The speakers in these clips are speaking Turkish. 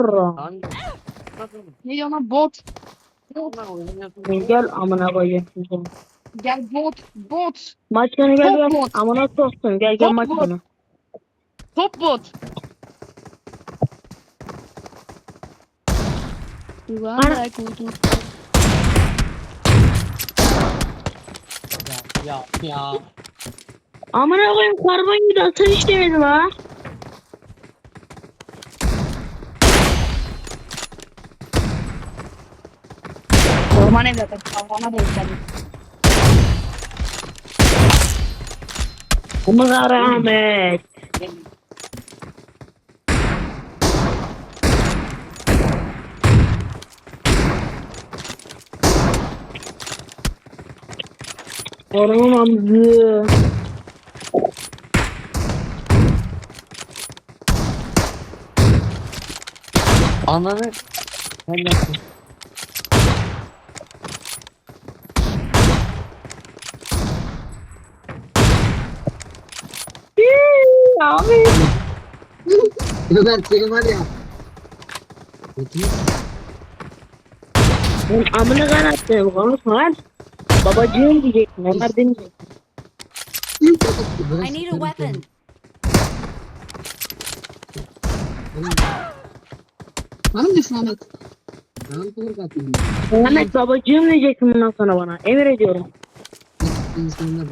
Hangi? Ne lan bot. Gel amına koyayım. Gel bot. Bot. Maç sonu gel Top gel. bot. Amına soksun gel gel Top maç bot. sonu. Top bot. Ben kurdum. Ya ya ya. Amına koyayım karbon gibi atın işlemedim ha. Orman evladım. Kavgana denk geldim. Amına rahmet. Oranın amcı. Ananı. Sen? Hii, Abi. Ömer senin var ya. Ben amına kanattım konuşma lan. Babacığım diyecektim. Onlar demeyecek. I need a weapon. Hanım düşün Ahmet. Tamam kılık atayım. Ahmet babacığım diyeceksin bundan sonra bana. Emir ediyorum. İnsanlar.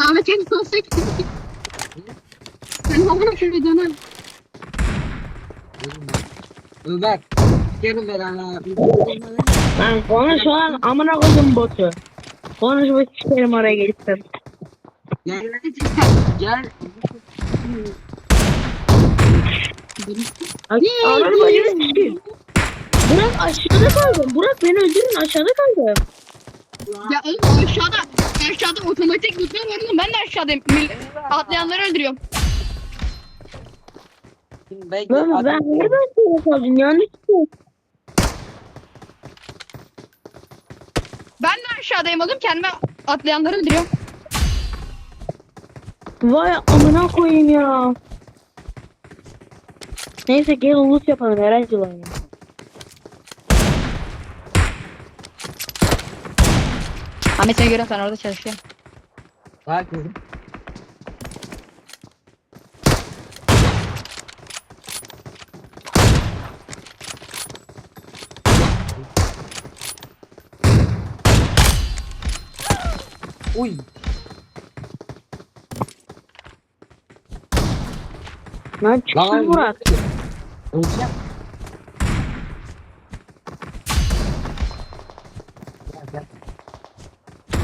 Ahmet seni sorsaydı. Sen babana şöyle döner. Ömer. Gelin beraber. Ben konuş lan amına koydum botu. Konuşma sikerim oraya gelip Gel. Gel. Ananı bacını sikeyim. Burak aşağıda kaldım. Burak beni öldürün aşağıda kaldım. Ya oğlum aşağıda. Aşağıda otomatik lütfen var oğlum. Ben de aşağıdayım. Atlayanları öldürüyorum. Bekle. Ben, ben nereden sonra kaldım? Yanlış mı? Ben de aşağıdayım oğlum. Kendime atlayanları öldürüyorum. Vay amına koyayım ya. Neyse gel ulus yapalım Erencil oyunu. Ahmet seni göre sen orada çalışıyorsun. Bak kızım. Uy. Lan çıksın Burak. Öleceğim.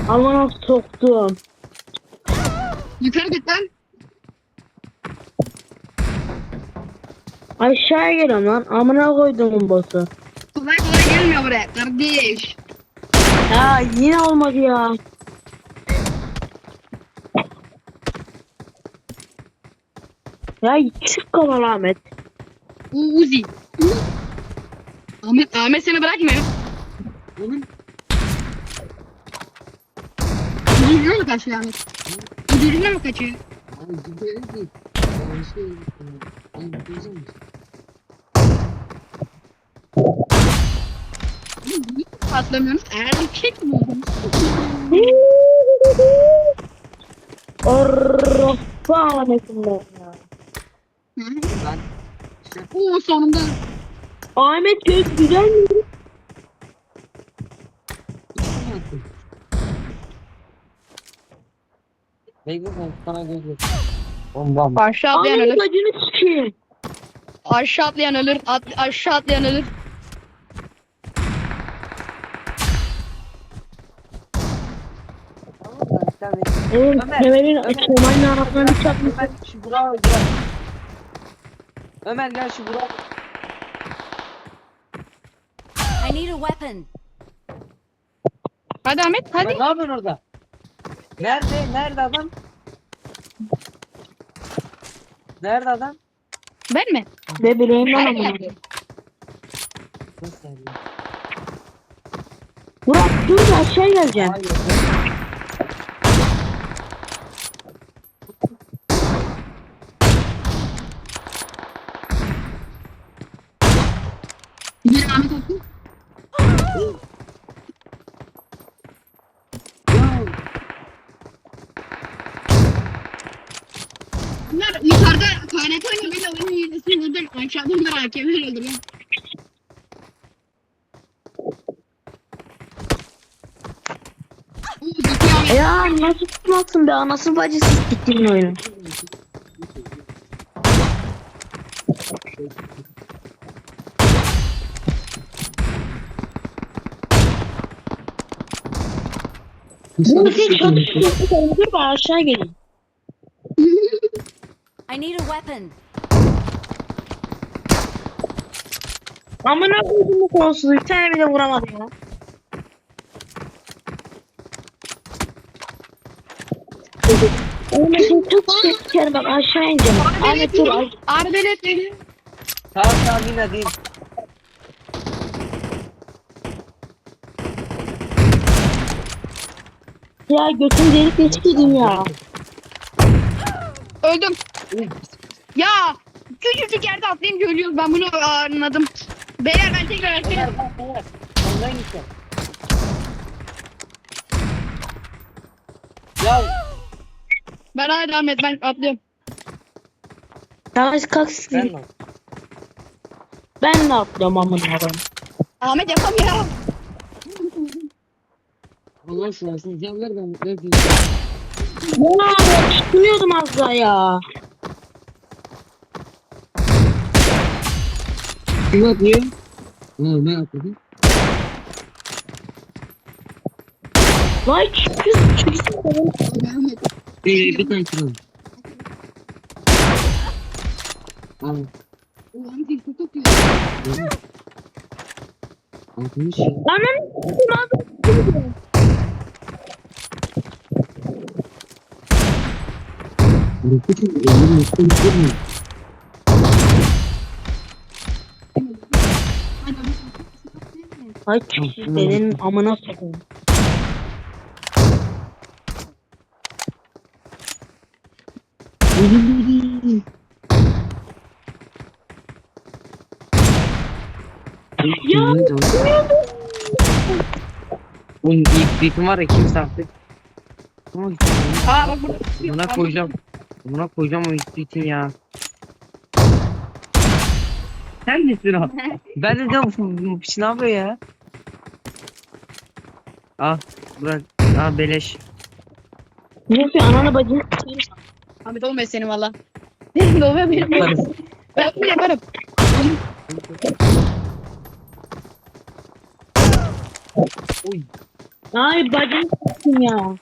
Amına soktum. Yukarı git lan. Aşağıya geliyorum lan. Amına koydum botu. Kolay kolay gelmiyor buraya kardeş. Ya yine olmadı ya. Ya çık kafalı Ahmet. Uzi. Ahmet, Ahmet seni bırakmıyor. Oğlum. Mı kaçıyor Ahmet? Ucuzuna mı kaçıyor? Ay gidelim ki. Şey. Ben gideceğim. Patlamıyorsunuz. Erkek mi oldunuz? Orospu Ahmet'im ben ya. Ben. İşte. Oo sonunda. Ahmet göz güzel mi? Ne yaptın? Bekle ben sana göz yok. Ondan. Aşağı atlayan Ahmet ölür. bacını sikeyim. Aşağı atlayan ölür. At, aşağı atlayan ölür. Oğlum Ömer, kemerin Ömer. kemalin arasına bir çarpmış. Ömer şu Burak'ı öldür. Ömer gel şu Burak. I need a weapon. Hadi Ahmet hadi. Ömer ne yapıyorsun orada? Nerede? Nerede adam? Nerede adam? Ben mi? Ve bileğimden Hayır. amına. Nasıl yani? Burak dur da aşağı geleceksin. Hayır. Aşağıda onlar hakemler öldürüyor. Oo, Zeki Ahmet. Ya nasıl tutmazsın be anasını bacısı siktiğin oyunu. Bu tek çatı dur ben aşağı geleyim. I need a weapon. Amına koydum bu kolsuz bir tane bile vuramadı ya. Ahmet çok sikerim bak aşağı ineceğim. Ahmet dur Arbelet dedi. Tamam tamam yine değil. ya götüm delik deşkiydim ya. Öldüm. Ya küçücük yerde atlayınca ölüyoruz. Ben bunu anladım. Beyler ben tekrar atlayayım. Ondan gideceğim. Ya Ben hala Ahmet ben atlıyorum. Tamam kalk ben lan. Ben de atlıyorum amına koyayım. Ahmet yapamıyor. Allah şurasını canlar ben ne diyeyim. Ya tutunuyordum az daha ya. Kim atıyor? Ha ne atladı? Vay çıkıyor çıkıyor. Ee bir tane kıralım. Al. Altmış ya. Lan lan Burası çok elli metre yükselmiyor. Ay çıkıyor senin amına sokayım. Ya. Bunun ilk bitim var ya kimse artık. Aa bak burada. buna koyacağım. Buna koyacağım o ilk bitim ya. Sen misin o? ben de diyorum bu piç ne yapıyor ya? Al bırak. Al beleş. Ne yapıyor ananı bacını sikeyim. Ahmet olmuyor senin valla. Benim de oluyor benim. de. Yaparız. Ben bunu yaparım. Oy. Ay bacını sikeyim ya.